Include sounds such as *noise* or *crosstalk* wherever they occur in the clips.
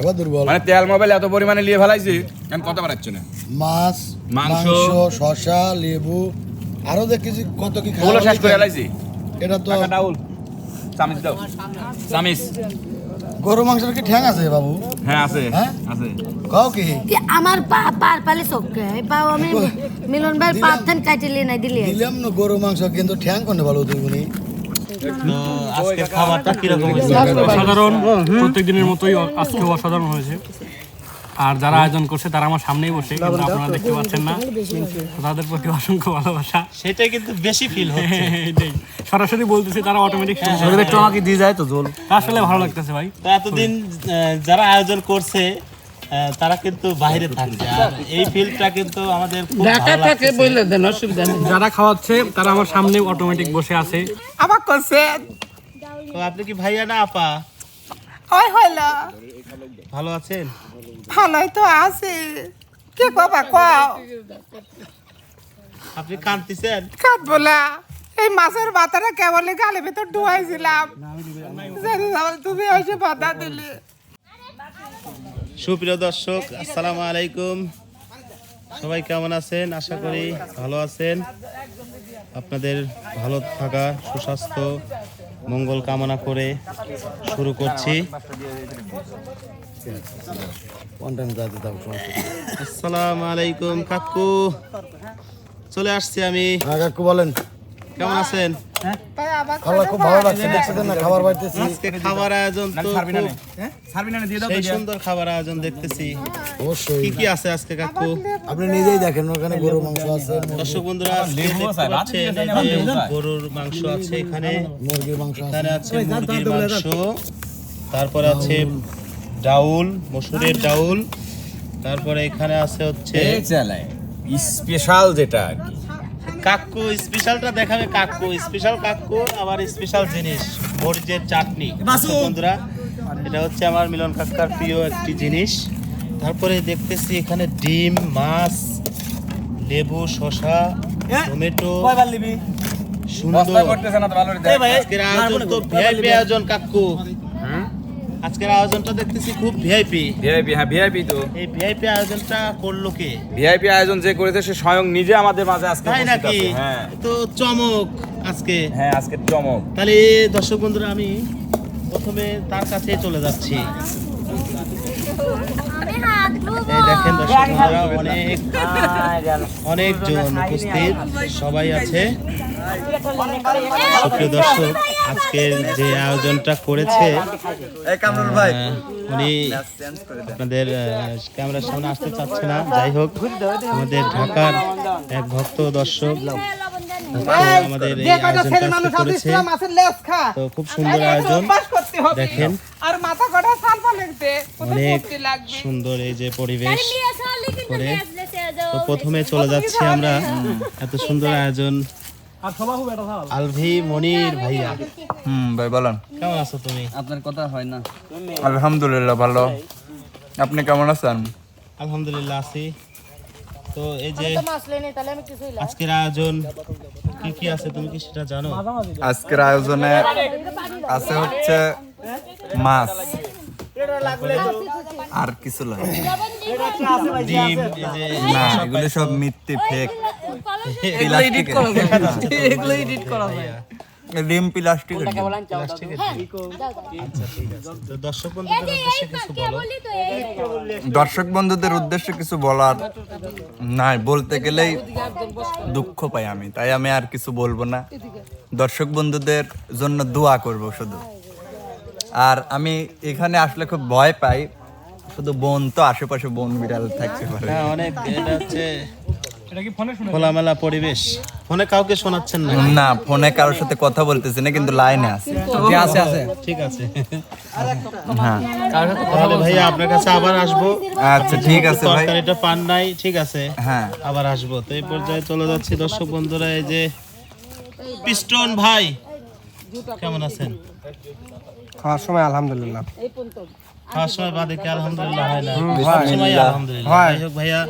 এবার দুর্বল। মানে তেল মোবাইল এত পরিমাণে নিয়ে ফেলাইছি আমি কত বাড়াচ্ছ না? মাছ মাংস। শশা লেবু আরও দেখেছি কত কি খাওয়া শেষ করে ফেলাইছি? এটা তো টাকা ডাউল চামিচ দাও। চামিচ। গরু মাংসের কি ঠ্যাং আছে বাবু? হ্যাঁ আছে। হ্যাঁ? আছে। কাও কি? আমার পা পার পালে পাও আমি মিলন ভাই পার থান কাটি লিয়ে নাই দিলি। দিলাম না গরু মাংস কিন্তু ঠ্যাং কোনে ভালো তুই বলি আজকের খাবারটা কীরকম হয়েছে? অসাধারণ। প্রত্যেক দিনের মতোই আজকেও অসাধারণ হয়েছে। আর যারা আয়োজন করছে তারা আমার সামনেই বসে কিন্তু আপনারা দেখতে পাচ্ছেন না। তাদের প্রতি অসংখ্য ভালোবাসা। সেটাই কিন্তু বেশি ফিল হচ্ছে। *laughs* এটাই। সরাসরি বলতেছি তারা অটোমেটিক একটু আমাকে দিয়ে যায় তো জল। আসলে ভালো লাগতেছে ভাই। তো এতদিন যারা আয়োজন করছে তারা কিন্তু বাইরে থাকছে। আর এই ফিল্ডটা কিন্তু আমাদের খুব ভালো লাগছে যারা খাওয়াচ্ছে তারা আমার সামনে অটোমেটিক বসে আছে। আবার করছে। তো আপনি কি ভাইয়া না আপা? ওই হইল। ভালো আছেন? ভালোই তো আছে। কে বাবা কও? আপনি কাঁদতেছেন? কাট বলা এই মাছের মাথাটা কেবলই গালে ভেতর ডুবাইছিলাম তুমি এসে বাধা দিলে। সুপ্রিয় দর্শক, আসসালামু আলাইকুম। সবাই কেমন আছেন? আশা করি ভালো আছেন। আপনাদের ভালো থাকা, সুস্বাস্থ্য, মঙ্গল কামনা করে শুরু করছি। আসসালামু আলাইকুম, কাকু। চলে আসছি আমি। হ্যাঁ কাকু, বলেন। কেমন আছেন? তাই খাবার খুব ভালো লাগছে দেখছেন না খাবার বাড়তেছি আজকে খাবার আয়োজন তো সারবি না খুব- সারবি না দিয়ে দাও সেই সুন্দর খাবার আয়োজন দেখতেছি। অবশ্যই। কি কি আছে আজকে কাকু? আপনি নিজেই দেখেন ওখানে গরু মাংস আছে দর্শক বন্ধুরা। গরুর মাংস আছে এখানে। মুরগির মাংস আছে। এখানে আছে মুরগির মাংস তারপর আছে ডাউল। মসুরের ডাউল তারপরে এখানে আছে হচ্ছে স্পেশাল যেটা আর কি। কাকু স্পেশালটা দেখাবে কাকু। স্পেশাল কাকু আবার স্পেশাল জিনিস মরিচের চাটনি। বন্ধুরা এটা হচ্ছে আমার মিলন কাকার প্রিয় একটি জিনিস। তারপরে দেখতেছি এখানে ডিম মাছ লেবু শশা টমেটো সুন্দর। বস্তায় করতেছে না তো ভালো করে দেখ। আজকের আয়োজন তো ভিআইপি আয়োজন কাকু। আজকের আয়োজনটা দেখতেছি খুব ভিআইপি ভিআইপি হ্যাঁ ভিআইপি তো। এই ভিআইপি আয়োজনটা করল কে? ভিআইপি আয়োজন যে করেছে সে স্বয়ং নিজে আমাদের মাঝে আজকে তাই নাকি? হ্যাঁ। তো চমক আজকে। হ্যাঁ আজকে চমক। তাহলে দর্শক বন্ধুরা আমি প্রথমে তার কাছে চলে যাচ্ছি। দেখেন দর্শক বন্ধুরা অনেক অনেকজন উপস্থিত। সবাই আছে। সুপ্রিয় দর্শক আজকের যে আয়োজনটা করেছে উনি আপনাদের ক্যামেরার সামনে আসতে চাচ্ছে না। যাই হোক আমাদের ঢাকার এক ভক্ত দর্শক আমাদের এই আয়োজনটা করেছে। তো খুব সুন্দর আয়োজন। দেখেন। অনেক সুন্দর এই যে পরিবেশ করে। তো প্রথমে চলে যাচ্ছি আমরা। এত সুন্দর আয়োজন। আলভি মনির ভাইয়া। হুম ভাই বলেন। কেমন আছো তুমি? আপনার কথা হয় না। আলহামদুলিল্লাহ ভালো। আপনি কেমন আছেন? আলহামদুলিল্লাহ আছি। তো এই যে আজকের আয়োজন কি কি আছে তুমি কি সেটা জানো? আজকের আয়োজনে আছে হচ্ছে মাছ। আর কিছু লাগে ডিম এই যে না এগুলো সব মিথ্যে ফেক দর্শক বন্ধুদের উদ্দেশ্যে কিছু বলো দর্শক বন্ধুদের উদ্দেশ্যে কিছু বলার নাই বলতে গেলেই দুঃখ পাই আমি তাই আমি আর কিছু বলব না। দর্শক বন্ধুদের জন্য দোয়া করব শুধু। আর আমি এখানে আসলে খুব ভয় পাই শুধু বোন তো আশেপাশে বোন বিড়াল থাকতে পারে। হ্যাঁ অনেক হচ্ছে খোলামেলা পরিবেশ। ফোনে কাউকে শোনাচ্ছেন না। না ফোনে কারোর সাথে কথা বলতেছি না কিন্তু লাইনে আছে। আছে আছে। ঠিক আছে। হ্যাঁ। তাহলে ভাইয়া আপনার কাছে আবার আসব। আচ্ছা ঠিক আছে ভাই। তরকারিটা পান নাই ঠিক আছে। হ্যাঁ। আবার আসব। তো এই পর্যায়ে চলে যাচ্ছি দর্শক বন্ধুরা এই যে পিস্টন ভাই কেমন আছেন? খাওয়ার সময় আলহামদুলিল্লাহ। খাওয়ার সময় বাদে কি আলহামদুলিল্লাহ হয় না? সময় আলহামদুলিল্লাহ। যাই হোক ভাইয়া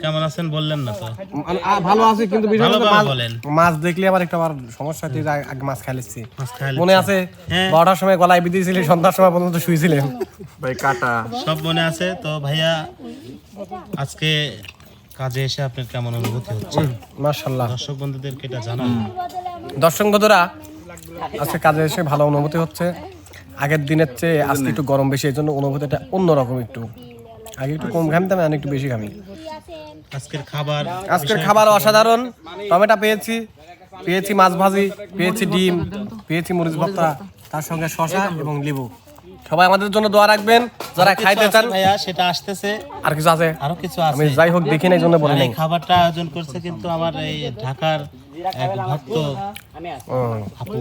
কেমন আছেন বললেন না তো? ভালো আছে কিন্তু বিষয় হলো ভালোভাবে মাছ- দেখলে আমার একটা আবার সমস্যা হচ্ছে আগে মাছ খাইলেছি মনে আছে হ্যাঁ। বারোটার সময় গলায় সন্ধ্যার সময় পর্যন্ত শুয়েছিলেন ভাই কাটা। সব মনে আছে? তো ভাইয়া আজকে কাজে এসে আপনার কেমন অনুভূতি হচ্ছে? মার্শাল্লাহ দর্শক বন্ধুদেরকে এটা জানান। দর্শক বন্ধুরা আজকে কাজে এসে ভালো অনুভূতি হচ্ছে। আগের দিনের চেয়ে আজকে একটু গরম বেশি এই জন্য অনুভূতিটা অন্যরকম একটু। আগে একটু কম ঘামতাম আমি একটু বেশি ঘামি আজকের খাবার আজকের খাবার অসাধারণ। টমেটো পেয়েছি পেয়েছি মাছ ভাজি পেয়েছি ডিম পেয়েছি মরিচ ভর্তা তার সঙ্গে শশা এবং লেবু। সবাই আমাদের জন্য দোয়া রাখবেন। যারা খাইতে চান ভাইয়া সেটা আসতেছে। আর কিছু আছে? আরও কিছু আছে। আমি যাই হোক দেখি না জন্য বলি নাই। খাবারটা আয়োজন করছে কিন্তু আমার এই ঢাকার এক ভক্ত আপু।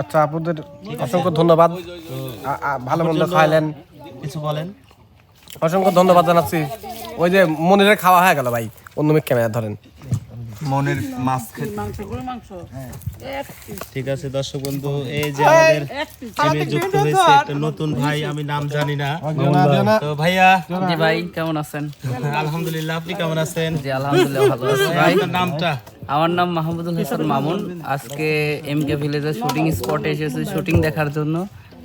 আচ্ছা আপনাদের অসংখ্য ধন্যবাদ। ভালো মন্দ খাইলেন। কিছু বলেন। অসংখ্য ধন্যবাদ জানাচ্ছি। ওই যে মনিরের খাওয়া হয়ে গেল ভাই অন্য মিক ক্যামেরা ধরেন। মনের মাছ খেতে ঠিক আছে দর্শক বন্ধু এই যে আমাদের টিমে যুক্ত হয়েছে একটা নতুন ভাই আমি নাম জানি না। তো ভাইয়া জি ভাই কেমন আছেন? আলহামদুলিল্লাহ আপনি কেমন আছেন? জি আলহামদুলিল্লাহ ভালো আছি ভাই। নামটা? আমার নাম মাহমুদুল হাসান মামুন। আজকে এম কে ভিলেজের শুটিং স্পটে এসেছি শুটিং দেখার জন্য।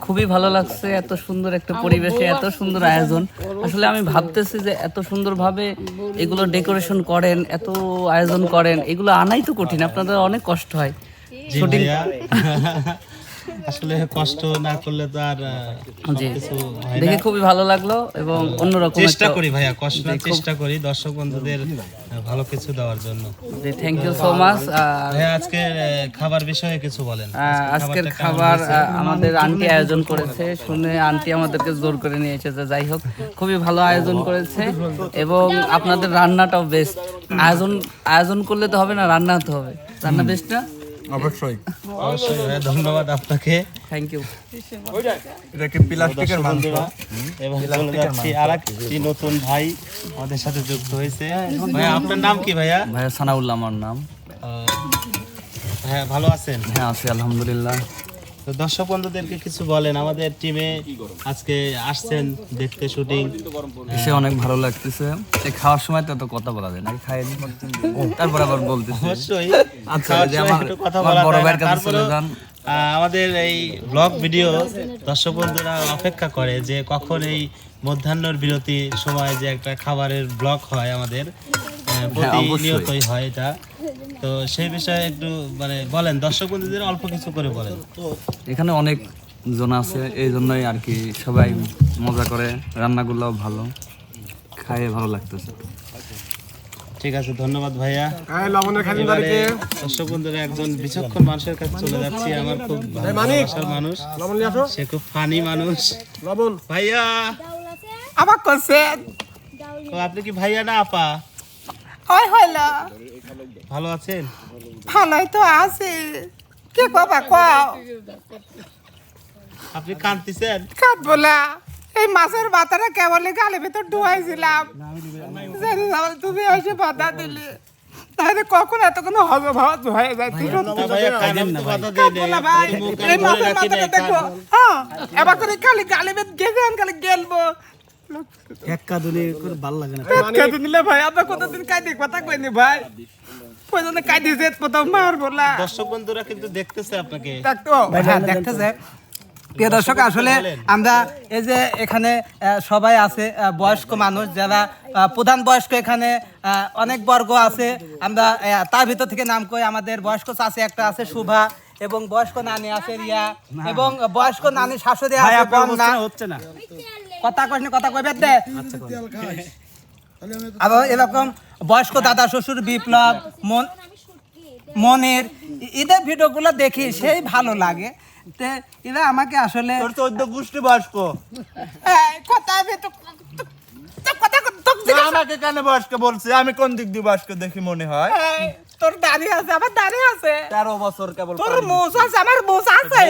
খুবই ভালো লাগছে এত সুন্দর একটা পরিবেশে এত সুন্দর আয়োজন। আসলে আমি ভাবতেছি যে এত সুন্দরভাবে এগুলো ডেকোরেশন করেন এত আয়োজন করেন এগুলো আনাই তো কঠিন আপনাদের অনেক কষ্ট হয়। আসলে কষ্ট না করলে তো আর কিছু দেখে খুবই ভালো লাগল এবং অন্যরকম চেষ্টা করি ভাইয়া কষ্ট না চেষ্টা করি দর্শক বন্ধুদের ভালো কিছু দেওয়ার জন্য। জি থ্যাংক ইউ সো মাচ ভাইয়া আজকে খাবার বিষয়ে কিছু বলেন। আজকের খাবার আমাদের আন্টি আয়োজন করেছে শুনে আন্টি আমাদেরকে জোর করে নিয়ে এসেছে যাই হোক খুবই ভালো আয়োজন করেছে এবং আপনাদের রান্নাটাও বেস্ট আয়োজন আয়োজন করলে তো হবে না রান্না হতে হবে। রান্না বেস্ট না? অবশ্যই। অবশ্যই ভাইয়া ধন্যবাদ আপনাকে। থ্যাংক ইউ এটা কি প্লাস্টিকের মাংস। এবং চলে যাচ্ছি আর একটি নতুন ভাই আমাদের সাথে যুক্ত হয়েছে। ভাইয়া আপনার নাম কি ভাইয়া? ভাইয়া সানাউল্লাহ আমার নাম। হ্যাঁ ভালো আছেন? হ্যাঁ আছি আলহামদুলিল্লাহ। তো দর্শক বন্ধুদেরকে কিছু বলেন আমাদের টিমে আজকে আসছেন দেখতে শুটিং এসে অনেক ভালো লাগতেছে। খাওয়ার সময় তো এত কথা বলা যায় নাকি খাই তারপর আবার বলতেছি। অবশ্যই। আচ্ছা, খাওয়ার যে সময় আমার- একটু কথা বলা বড় ভাইয়ের কাছে চলে যান। আহ, আমাদের এই ব্লগ ভিডিও দর্শক বন্ধুরা অপেক্ষা করে যে কখন এই মধ্যাহ্নর বিরতির সময় যে একটা খাবারের ব্লগ হয় আমাদের। প্রতিনিয়তই হয় এটা। তো সেই বিষয়ে একটু মানে বলেন দর্শক বন্ধুদের অল্প কিছু করে বলেন। এখানে অনেক জন আছে এই জন্যই আর কি সবাই মজা করে রান্নাগুলোও ভালো খাইয়ে ভালো লাগতেছে। ঠিক আছে ধন্যবাদ ভাইয়া। লবণের দর্শক বন্ধুরা একজন বিচক্ষণ মানুষের কাছে চলে যাচ্ছি আমার খুব ভালোবাসার মানুষ। সে খুব ফানি মানুষ। ভাইয়া! আবার করছেন তো আপনি কি ভাইয়া না আপা? ওই হইল ভালো আছেন? ভালোই তো আছে। কি বাবা কও? আপনি কাঁদতেছেন? কাট বলা এই মাছের মাথাটা কেবলে গালে ভেতর ডুবাইছিলাম। তুমি এসে বাধা দিলে তাহলে কখন এত কোনো হবে ভাবা হয়ে যায় তুই এই মাছের দেখো। হ্যাঁ এবার করে খালি গালে গেছে ভাই আমরা কতদিন কাঁদি কথা কইনি ভাই? পয়জনে কাঁদি যে কোথাও মার বলা। দর্শক বন্ধুরা কিন্তু দেখতেছে আপনাকে। দেখতো? হ্যাঁ দেখতেছে। প্রিয় দর্শক আসলে আমরা এই যে এখানে সবাই আছে বয়স্ক মানুষ যারা প্রধান বয়স্ক এখানে আহ, অনেক বর্গ আছে। আমরা তার ভিতর থেকে নাম করি আমাদের বয়স্ক চাষি একটা আছে শুভা এবং বয়স্ক নানি আছে রিয়া এবং বয়স্ক নানি শাশুড়ি আছে হচ্ছে না। কথা কইনি কথা কইবে দে আবার এরকম বয়স্ক দাদা শ্বশুর বিপ্লব মন মনের এদের ভিডিওগুলো দেখি সেই ভালো লাগে। তে এরা আমাকে আসলে চোদ্দ গোষ্ঠী বয়স্ক। কথা তো তো- তো কথা তো আমাকে কেন বয়স্ক বলছে আমি কোন দিক দিয়ে বয়স্ক দেখি মনে হয়? তোর দাড়ি আছে আমার দাড়ি আছে। তেরো বছর কেবল তোর মোষ আছে আমার মোষ আছে?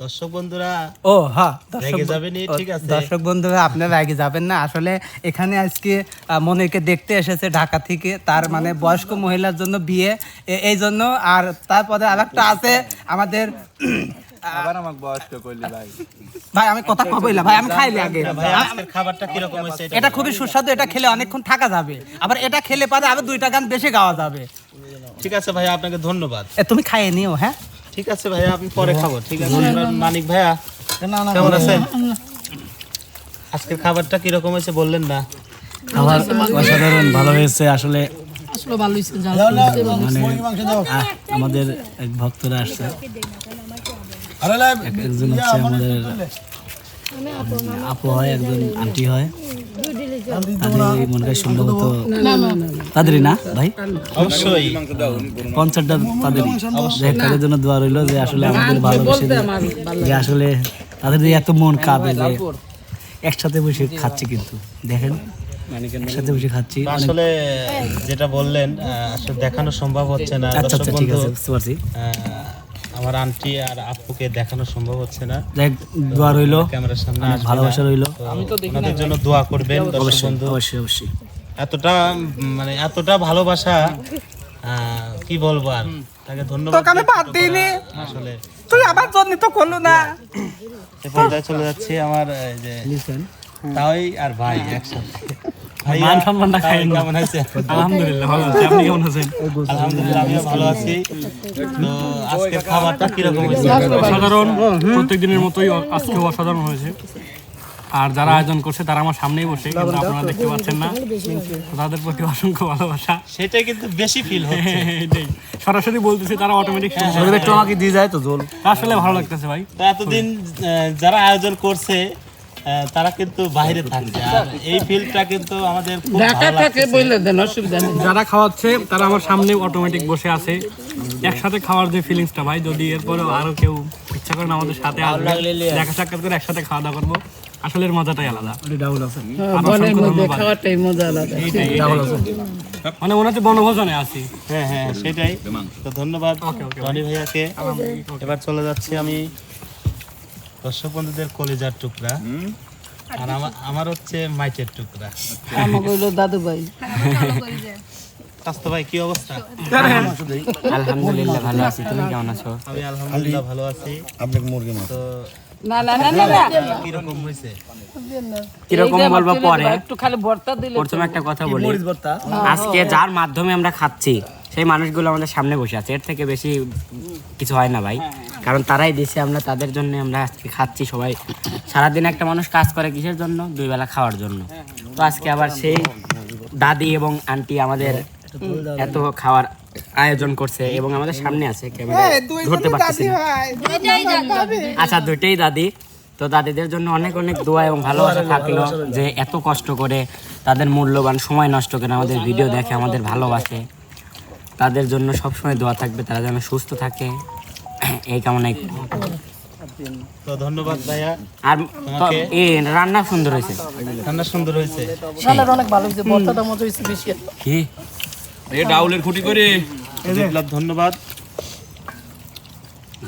দর্শক বন্ধুরা ও হ্যাঁ রেগে বন- ঠিক আছে। দর্শক বন্ধুরা আপনারা রেগে যাবেন না। আসলে এখানে আজকে মনিরকে দেখতে এসেছে ঢাকা থেকে তার মানে বয়স্ক মহিলার জন্য বিয়ে। এই জন্য আর তারপরে আরেকটা আছে আমাদের আবার আমাকে বয়স্ক কইলি ভাই। ভাই আমি কথা ভাই আমি খাইলে আগে। ভাই খাবারটা এটা এটা খুবই সুস্বাদু এটা খেলে অনেকক্ষণ থাকা যাবে। আবার এটা খেলে পারে আবার দুইটা গান বেশি গাওয়া যাবে। ঠিক আছে ভাই আপনাকে ধন্যবাদ। তুমি খাইয়ে নিও হ্যাঁ? ঠিক আছে ভাইয়া আমি পরে খাব ঠিক আছে? মানিক ভাইয়া কেমন আছেন? আজকের খাবারটা কীরকম হয়েছে বললেন না? খাবার অসাধারণ ভালো হয়েছে আসলে মানে আমাদের এক ভক্তরা আসছে। একজন হচ্ছে আমাদের আপু হয় একজন আন্টি হয়। তাদের মনে হয় সম্ভবত তাদেরই না ভাই? অবশ্যই। তাদেরই। যে তাদের জন্য দোয়া রইল যে আসলে আমাদের ভালোবেসে যে- আসলে তাদের যে এত মন কাঁদে যে একসাথে বসে খাচ্ছি কিন্তু। দেখেন একসাথে বসে খাচ্ছি। আসলে যেটা বললেন আসলে দেখানো সম্ভব হচ্ছে না। আচ্ছা আচ্ছা ঠিক আছে বুঝতে পারছি। আমার আন্টি আর আপুকে দেখানো সম্ভব হচ্ছে না। দোয়া রইল। ক্যামেরার সামনে ভালোবাসা। রইল। তো ওনাদের জন্য দোয়া করবেন অবশ্যই। বন্ধু। অবশ্যই অবশ্যই। এতটা মানে এতটা ভালোবাসা আহ, কি বলব আর? তাকে ধন্যবাদ তোকে আমি বাদ দিইনি। আসলে। তুই আমার জন্য তো করল না। পর্যায়ে চলে যাচ্ছে আমার এই যে তাই আর ভাই একসাথে। মান সম্মানটা তাই কেমন আছে? আলহামদুলিল্লাহ ভালো। আছি আপনি কেমন আছেন? আলহামদুলিল্লাহ আমিও ভালো আছি। তো আজকের খাবারটা কীরকম হয়েছে? অসাধারণ। প্রত্যেক দিনের মতোই অ- অসাধারণ হয়েছে। আর যারা আয়োজন করছে তারা আমার সামনেই বসে কিন্তু আপনারা দেখতে পাচ্ছেন না। তাদের প্রতি অসংখ্য ভালোবাসা। সেটাই কিন্তু বেশি ফিল হচ্ছে। এটাই। সরাসরি বলতেছি তারা অটোমেটিক একটু আমাকে দিয়ে যায় তো জল। আসলে ভালো লাগতেছে ভাই? তো এতদিন যারা আয়োজন করছে তারা কিন্তু বাইরে থাকছে। আর এই ফিল্ডটা কিন্তু আমাদের খুব। যারা খাওয়াচ্ছে তারা আমার সামনে অটোমেটিক বসে আছে। একসাথে খাওয়ার যে ফিলিংসটা ভাই যদি এরপরেও আরও কেউ ইচ্ছা করেন আমাদের সাথে আসবে দেখা সাক্ষাৎ করে একসাথে খাওয়া দাওয়া করব। আসলে মজাটাই আলাদা। ডাউল আছে এইটাই। মানে মনে হচ্ছে বনভোজনে আছি। হ্যাঁ হ্যাঁ সেটাই। তো ধন্যবাদ। রনি ভাইয়াকে। এবার চলে যাচ্ছি আমি দর্শক বন্ধুদের কলেজার টুকরা। আর আমার আমার হচ্ছে মাইটের টুকরা। দাদু ভাই। স্বাস্থ্য ভাই কি অবস্থা? আলহামদুলিল্লাহ ভালো আছি। তুমি কেমন আছো? আমি আলহামদুলিল্লাহ ভালো আছি। আপনাকে মুরগি মাছ। তো না না না না কীরকম বলব পরে? একটু খালি ভর্তা দিলে প্রথমে একটা কথা বলি। আজকে যার মাধ্যমে আমরা খাচ্ছি সেই মানুষগুলো আমাদের সামনে বসে আছে। এর থেকে বেশি কিছু হয় না ভাই। কারণ তারাই দিছে আমরা তাদের জন্য আমরা আজকে খাচ্ছি সবাই। সারাদিন একটা মানুষ কাজ করে কিসের জন্য? দুই বেলা খাওয়ার জন্য। তো আজকে আবার সেই দাদি এবং আন্টি আমাদের এত খাওয়ার আয়োজন করছে এবং আমাদের সামনে আছে ক্যামেরা ধরতে পারতেছি। আচ্ছা দুইটাই দাদি। তো দাদিদের জন্য অনেক অনেক দোয়া এবং ভালোবাসা থাকল যে এত কষ্ট করে তাদের মূল্যবান সময় নষ্ট করে আমাদের ভিডিও দেখে আমাদের ভালোবাসে। তাদের জন্য সবসময় দোয়া থাকবে তারা যেন সুস্থ থাকে। এই কামনাই করি। তো ধন্যবাদ ভাইয়া। আর এ রান্না সুন্দর হয়েছে। ঠান্ডা সুন্দর হয়েছে। কি? এ ডাউলের খুঁটি করে। ধন্যবাদ।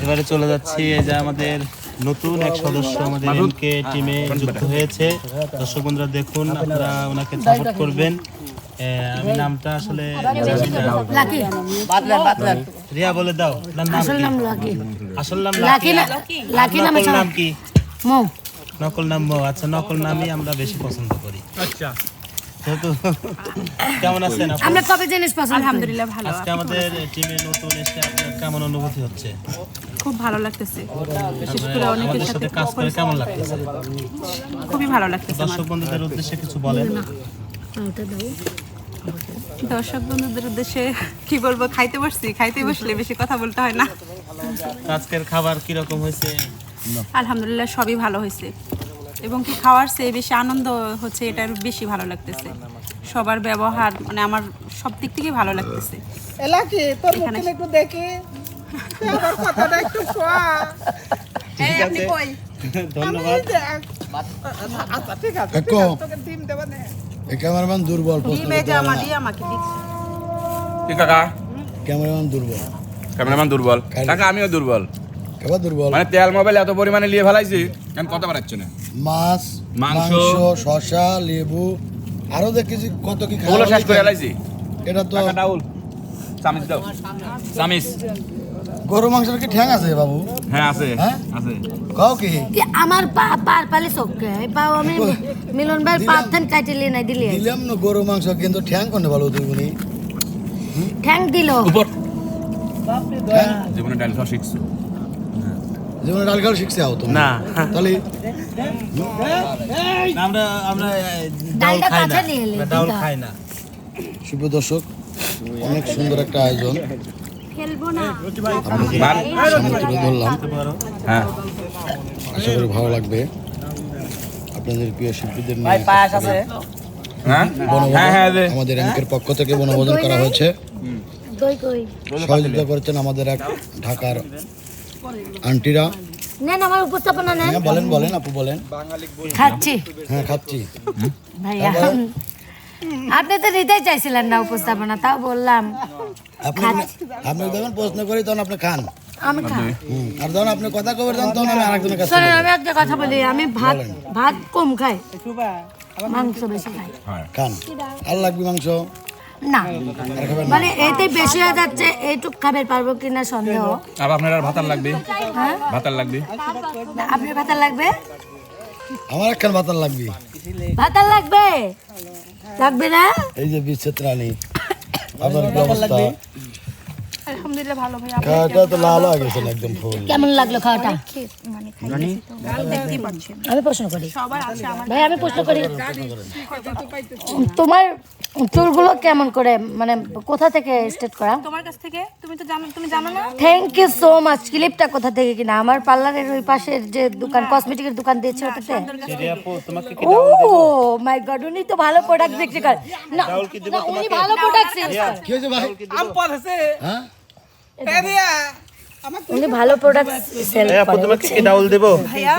এবারে চলে যাচ্ছি এই যে আমাদের নতুন এক সদস্য আমাদের এমকে টিমে যুক্ত হয়েছে। দর্শক বন্ধুরা দেখুন আপনারা ওনাকে সাপোর্ট করবেন। আহ, আমি নামটা আসলে রিয়া বলে দাও আসল নাম লাকি। আসল নাম লাকি লাকি? নকল নাম কি? মৌ। নকল নাম আচ্ছা নকল নামই আমরা বেশি পছন্দ করি। আচ্ছা। যেহেতু *laughs* কেমন আছেন আমরা কবে জিনিস পছন্দ আলহামদুলিল্লাহ ভালো। আজকে আমাদের টিমে নতুন এসে আপনার কেমন অনুভূতি হচ্ছে? খুব ভালো লাগতেছে। আপনার আমাদের সাথে কাজ করে কেমন লাগতেছে? খুবই ভালো লাগতেছে দর্শক বন্ধুদের উদ্দেশ্যে কিছু বলেন। দর্শক বন্ধুদের উদ্দেশ্যে কি বলব খাইতে বসছি। খাইতে বসলে বেশি কথা বলতে হয় না। আজকের খাবার কীরকম হয়েছে? আলহামদুলিল্লাহ সবই ভালো হয়েছে। এবং কি খাওয়ার চেয়ে বেশি আনন্দ হচ্ছে এটার বেশি ভালো লাগতেছে। সবার ব্যবহার মানে আমার সব দিক থেকেই ভালো লাগতেছে। এলাকি তোর মুখে একটু দেখি। আমার কথাটা একটু শোয়া ঠিক আছে। ধন্যবাদ। আচ্ছা ঠিক আছে তোকে ডিম দেবো না। এই ক্যামেরাম্যান দুর্বল প্রশ্ন ডিমে জামা দিয়ে আমাকে দিচ্ছে। কি কাকা? ক্যামেরাম্যান দুর্বল। ক্যামেরাম্যান দুর্বল। কাকা আমিও দুর্বল। কেবা দুর্বল। মানে তেল মোবাইল এত পরিমাণে নিয়ে ফেলাইছি আমি কথা বাড়াচ্ছি না? মাছ মাংস। মাংস শশা লেবু আরও দেখেছি কত কি খাওয়া শেষ করে। এটা তো ডাউল দাও। গরু মাংসের কি ঠ্যাং আছে বাবু? হ্যাঁ আছে। হ্যাঁ? আছে। কাও কি? কি আমার পা পার পালে এই পাও আমি মিলন ভাইয়ের পা থান কাটি লিয়ে নাই দিলি। দিলাম না গরু মাংস কিন্তু ঠ্যাং কোনে ভালো তুই বলি ঠ্যাং দিল। উপর। জীবনে ডাল খাওয়া শিখছো। জীবনে ডাল খাওয়া শিখছে আও তুমি? না। তাহলে আমরা আমরা ডালটা কাছে নিয়ে এলি ডাউল খাই না। শুভ দর্শক অনেক সুন্দর একটা আয়োজন। না। তুলে ধরলাম হ্যাঁ। আশা করি ভালো লাগবে। আপনাদের প্রিয় শিল্পীদের হ্যাঁ? হ্যাঁ হ্যাঁ। আমাদের এমকের পক্ষ থেকে বনভোজন করা হয়েছে। সহযোগিতা করেছেন আমাদের এক ঢাকার আন্টিরা। নেন আমার উপস্থাপনা নেন। হ্যাঁ বলেন বলেন আপু বলেন। খাচ্ছি। হ্যাঁ খাচ্ছি। ভাইয়া আপনি তো চাইছিলেন না উপস্থাপনা তাও বললাম। আপনি যখন প্রশ্ন করি তখন আপনি খান। আমি খাই। হুম, আর যখন আপনি কথা কবেন তখন তখন আমি আরেকজনের কাছে শোনেন আমি একটা কথা বলি আমি ভাত ভাত কম খাই। মাংস বেশি খাই। খান। আর লাগবে মাংস? না। আর? মানে এতে বেশি হয়ে যাচ্ছে এইটুক খাবার পারব কিনা সন্দেহ। আবার আপনার আর ভাতার লাগবে? হ্যাঁ? ভাতার লাগবে? আপনার ভাতার লাগবে? আমার একখান ভাতার লাগবে। ভাতার লাগবে? লাগবে না? এই যে বিচ্ছেদ রানী। *coughs* আপনার অবস্থা? আলহামদুলিল্লাহ ভালো ভাই খাওয়াটা তো লাল হয়ে গেছে একদম ফুল। কেমন লাগল খাওয়াটা? মানে পাচ্ছেন আমি প্রশ্ন করি। সবার আছে আমার। ভাই আমি প্রশ্ন করি। তোমার চুলগুলো কেমন করে মানে কোথা থেকে স্টার্ট করা? তোমার কাছ থেকে? তুমি তো জানো তুমি জানো না? থ্যাংক ইউ সো মাচ ক্লিপটা কোথা থেকে কিনা? আমার পার্লারের ওই পাশের যে দোকান কসমেটিকের দোকান দিয়েছে ওটাতে। ও মাই গড উনি তো ভালো প্রোডাক্ট বিক্রি করে। না উনি ভালো প্রোডাক্ট সেল করে। কি হয়েছে ভাই? আম পড়েছে। হ্যাঁ? উনি ভালো প্রোডাক্ট সেল করে। তোমাকে কি ডাউল দেবো? ভাইয়া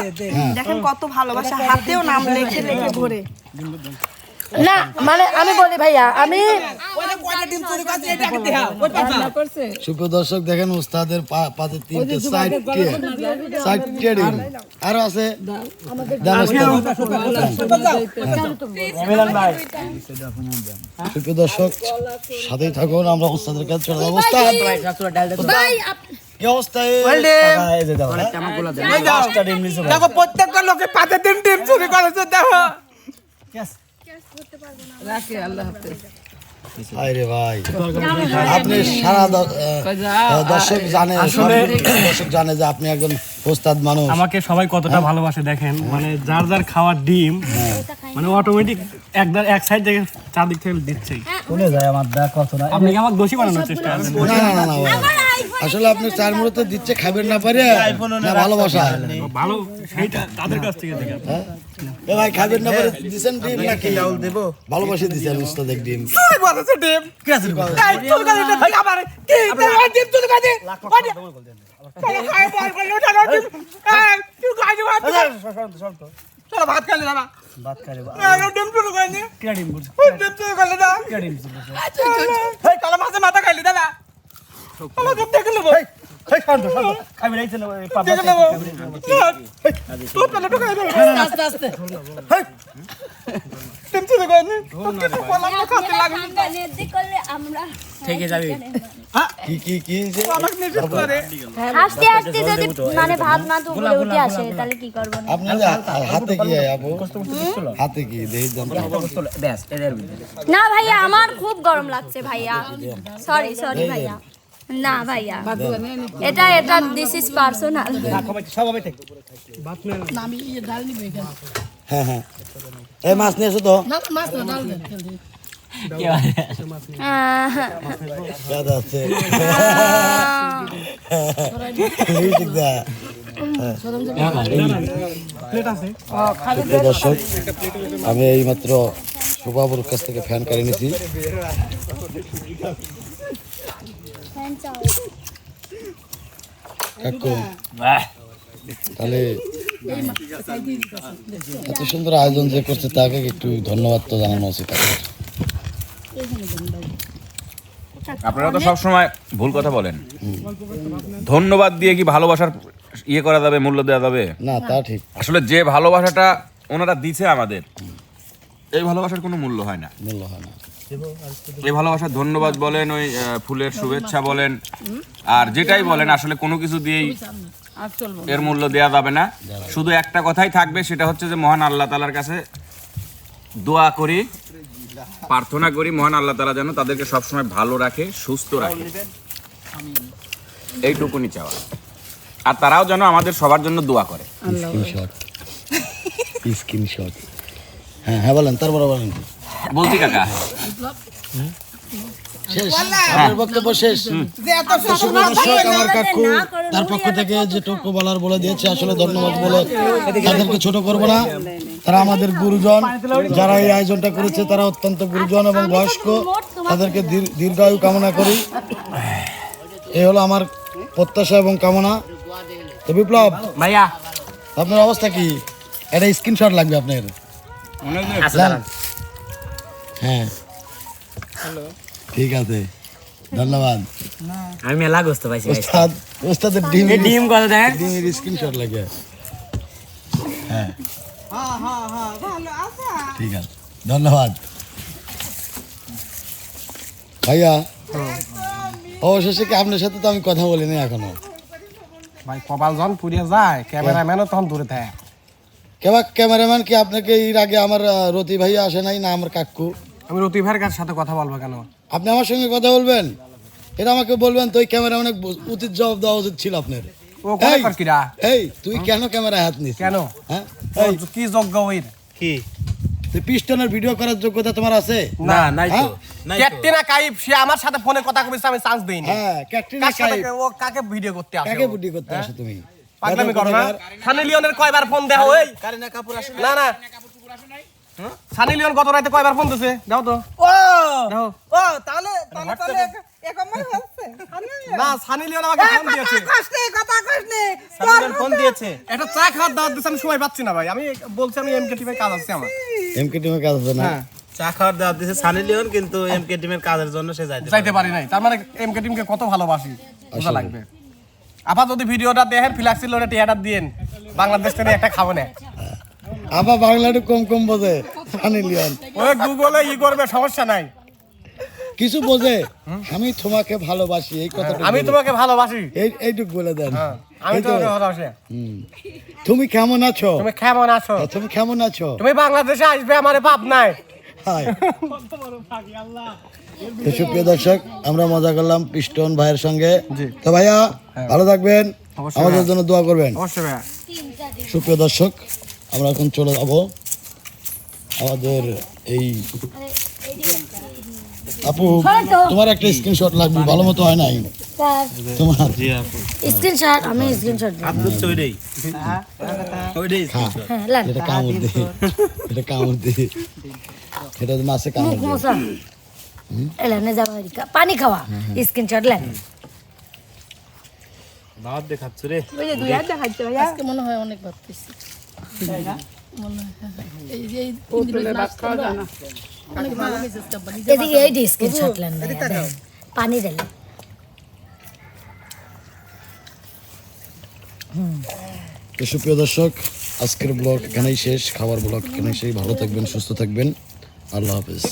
দেখেন কত ভালোবাসা হাতেও নাম লেখে লেখে ভরে। না মানে আমি বলি ভাইয়া আমি সুপ্র দর্শক দেখেন উস্তাদের পাতে তিনটে ডিম? আরও আছে। সুপ্র দর্শক সাথেই থাকুন আমরা উস্তাদের কাছে চলে যাব। উস্তাদ! ভাই কি অবস্থা? এই? এই দাও। দেখো প্রত্যেকটা লোকে পাতে ডিম ডিম চুরি করেছে দেখো। হায় রে ভাই আপনি সারা দর্শক জানে দর্শক জানে যে আপনি একজন ওস্তাদ মানুষ আমাকে সবাই কতটা ভালোবাসে দেখেন মানে যার যার খাওয়ার ডিম মানে অটোমেটিক এক এক সাইড থেকে চারদিক থেকে দিচ্ছেই চলে যায় আমার দেখ কত না আপনি কি আমাকে দোষী বানানোর চেষ্টা করছেন না না না। আসলে আপনি চার মুহূর্তে দিচ্ছে খাবেন না পারে। না ভালোবাসা। ভালো সেইটা তাদের কাছ থেকে দেখে এ ভাই খাবেন না পারে দিছেন ডিম নাকি? ডাউল দেবো? ভালোবাসে দিছেন উস্তাদ এক ডিম। চুরি করেছে ডিম। এই চুরি করেছে ঠিক আমার কি তোমার ডিম? চুরি করেছে। চলো খাই বল করলে ওটা ডিম এই তুই খাই ভাত চলো ভাত খালি না ভাত খাই না ডিম চুরি করেনি কে ডিম করছে? ডিম চুরি করলে না কে ডিম করছে? এই চলো মাছে মাথা খাইলি দাদা। আমাকে দেখে নেব। মানে ভাত তো উঠে আসে তাহলে কি করব হাতে কি হাতে কি? না ভাইয়া আমার খুব গরম লাগছে ভাইয়া। সরি সরি ভাইয়া। না ভাইয়া। এটা এটা দিস ইজ পার্সোনাল সবাই থেকে হ্যাঁ হ্যাঁ। এই মাছ নিয়ে এসো তো? না মাছ না ডাল দর্শক আমি এইমাত্র সুবাবুর কাছ থেকে ফ্যান কাড়ে নিয়েছি কাকু তাহলে এত সুন্দর আয়োজন যে করছে তাকে একটু ধন্যবাদ তো জানানো উচিত আপনারা তো সবসময় ভুল কথা বলেন। ধন্যবাদ দিয়ে কি ভালোবাসার ইয়ে করা যাবে মূল্য দেওয়া যাবে? না তা ঠিক। আসলে যে ভালোবাসাটা ওনারা দিছে আমাদের এই ভালোবাসার কোনো মূল্য হয় না। মূল্য হয় না। এই ভালোবাসা ধন্যবাদ বলেন ওই ফুলের শুভেচ্ছা বলেন। আর যেটাই বলেন আসলে কোনো কিছু দিয়েই এর মূল্য দেওয়া যাবে না। শুধু একটা কথাই থাকবে সেটা হচ্ছে যে মহান আল্লাহ তালার কাছে দোয়া করি প্রার্থনা করি মহান আল্লাহ তালা যেন তাদেরকে সবসময় ভালো রাখে সুস্থ রাখে। এইটুকুনি চাওয়া। আর তারাও যেন আমাদের সবার জন্য দোয়া করে। স্ক্রিনশট। স্ক্রিনশট। হ্যাঁ হ্যাঁ বলেন তারপরে বলেন। বলছি কাকা। শেষ। বক্তব্য শেষ। আমার কাকু তার পক্ষ থেকে যেটুকু বলার বলে দিয়েছে আসলে ধন্যবাদ বলে তাদেরকে ছোট করব না। তারা আমাদের গুরুজন যারা এই আয়োজনটা করেছে তারা অত্যন্ত গুরুজন এবং বয়স্ক। তাদেরকে দীর- দীর্ঘায়ু কামনা করি। এই হলো আমার প্রত্যাশা এবং কামনা। তো বিপ্লব ভাইয়া। আপনার অবস্থা কি? এটা স্ক্রিনশট লাগবে আপনার। হ্যাঁ। ঠিক আছে। ধন্যবাদ। আমি মেলা গোস্ত পাইছি ওস্তাদ ওস্তাদের ডিম ডিম কত দেন? ডিমের স্ক্রিনশট লাগে। হ্যাঁ। ঠিক আছে। ধন্যবাদ। ভাইয়া অবশেষে কি আপনার সাথে তো আমি কথা বলিনি এখনও? ভাই কপাল যখন পুড়িয়ে যায় ক্যামেরাম্যানও তখন দূরে থাকে। কেবা ক্যামেরাম্যান কি আপনাকে এর আগে আমার রতি ভাইয়া আসে নাই না আমার কাকু? আমি রতি ভাইয়ের কাছে সাথে কথা বলব কেন? আপনি আমার সঙ্গে কথা বলবেন? এটা আমাকে বলবেন তো ওই ক্যামেরা অনেক উচিত জবাব দেওয়া উচিত ছিল আপনার। ও কোনে কিরা এই তুই কেন ক্যামেরায় হাত নিস? কেন? হ্যাঁ? কি যোগ্য ওইর? কি? তুই পিস্টনের ভিডিও করার যোগ্যতা তোমার আছে? না নাই হ্যাঁ? ক্যাপ্টেনা কাইফ সে আমার সাথে ফোনে কথা কইছে আমি চান্স দেইনি। হ্যাঁ ক্যাটরিনা কাইফ। ও কাকে ভিডিও করতে আসে কাকে ও? বুদ্ধি করতে আসো তুমি? পাগলামি করো না। সানি লিওনের কয়বার ফোন দেও ওই কারিনা কাপুর আসে না না। সানি লিওন গত রাতে কয়বার ফোন দিছে? দাও তো। ও! দাও। ও তাহলে তাহলে তাহলে এক- এক হচ্ছে না সানি লিওন আমাকে ফোন দিয়েছে। কষ্ট কথা কষ্ট সালমান ফোন দিয়েছে। এটা চা খাওয়ার দাওয়াত দিছে আমি সময় পাচ্ছি না ভাই। আমি বলছি আমি এমকে টিমে কাজ আছে আমার। এমকে টিমে কাজ হবে না? হ্যাঁ। চা খাওয়ার দাওয়াত দিয়েছে সানি লিওন কিন্তু এমকে টিমের কাজের জন্য সে যাইতে যাইতে পারি নাই। তার মানে এমকে টিমকে কত ভালোবাসি? বোঝা লাগবে। আপা যদি ভিডিওটা দেখেন ফিলাক্সি লোনে টিয়াটা দিয়েন। বাংলাদেশ থেকে একটা খাব না। আবার বাংলাটা কম কম বোঝে সানি লিওন ওই গুগলে ই করবে সমস্যা নাই। কিছু বোঝে আমি তোমাকে ভালোবাসি এই কথাটা আমি তোমাকে ভালোবাসি। এই এইটুক বলে দেন। হ্যাঁ, আমি তো- তোমাকে ভালোবাসি। তুমি কেমন আছো? তুমি কেমন আছো? হ্যাঁ, তুমি কেমন আছো? তুমি বাংলাদেশে আসবে আমারে পাপ নাই। *laughs* সুপ্রিয় দর্শক আমরা মজা করলাম পিস্টন ভাইয়ের সঙ্গে। তো ভাইয়া ভালো থাকবেন। আমাদের জন্য দোয়া করবেন। সুপ্রিয় দর্শক আমরা এখন চলে যাব আমাদের এই আপু তোমার একটা স্ক্রিনশট লাগবে ভালো মতো হয় নাই? তোমার? স্ক্রিনশট আমি স্ক্রিনশট দিই। তো ওইটাই। ওইটাই লান এটা কামড় দে। এটা কামড় দে। এটা মাছে কামড় দে। এলা নে যাবা পানি খাওয়া। স্ক্রিনশট লেন দাওয়াত দেখাচ্ছ রে। ওই যে দুই হাত দেখাচ্ছে আজকে মনে হয় অনেক ভাত পেয়েছি এই যে এই হোটেলে ভাত খাওয়া যায় না এদিকে এই স্ক্রিনশট লেন ভাইয়া, দেন। পানি দিলে তো সুপ্রিয় দর্শক আজকের ব্লগ এখানেই শেষ। খাবার ব্লগ এখানেই শেষ। ভালো থাকবেন সুস্থ থাকবেন। আল্লাহ হাফেজ।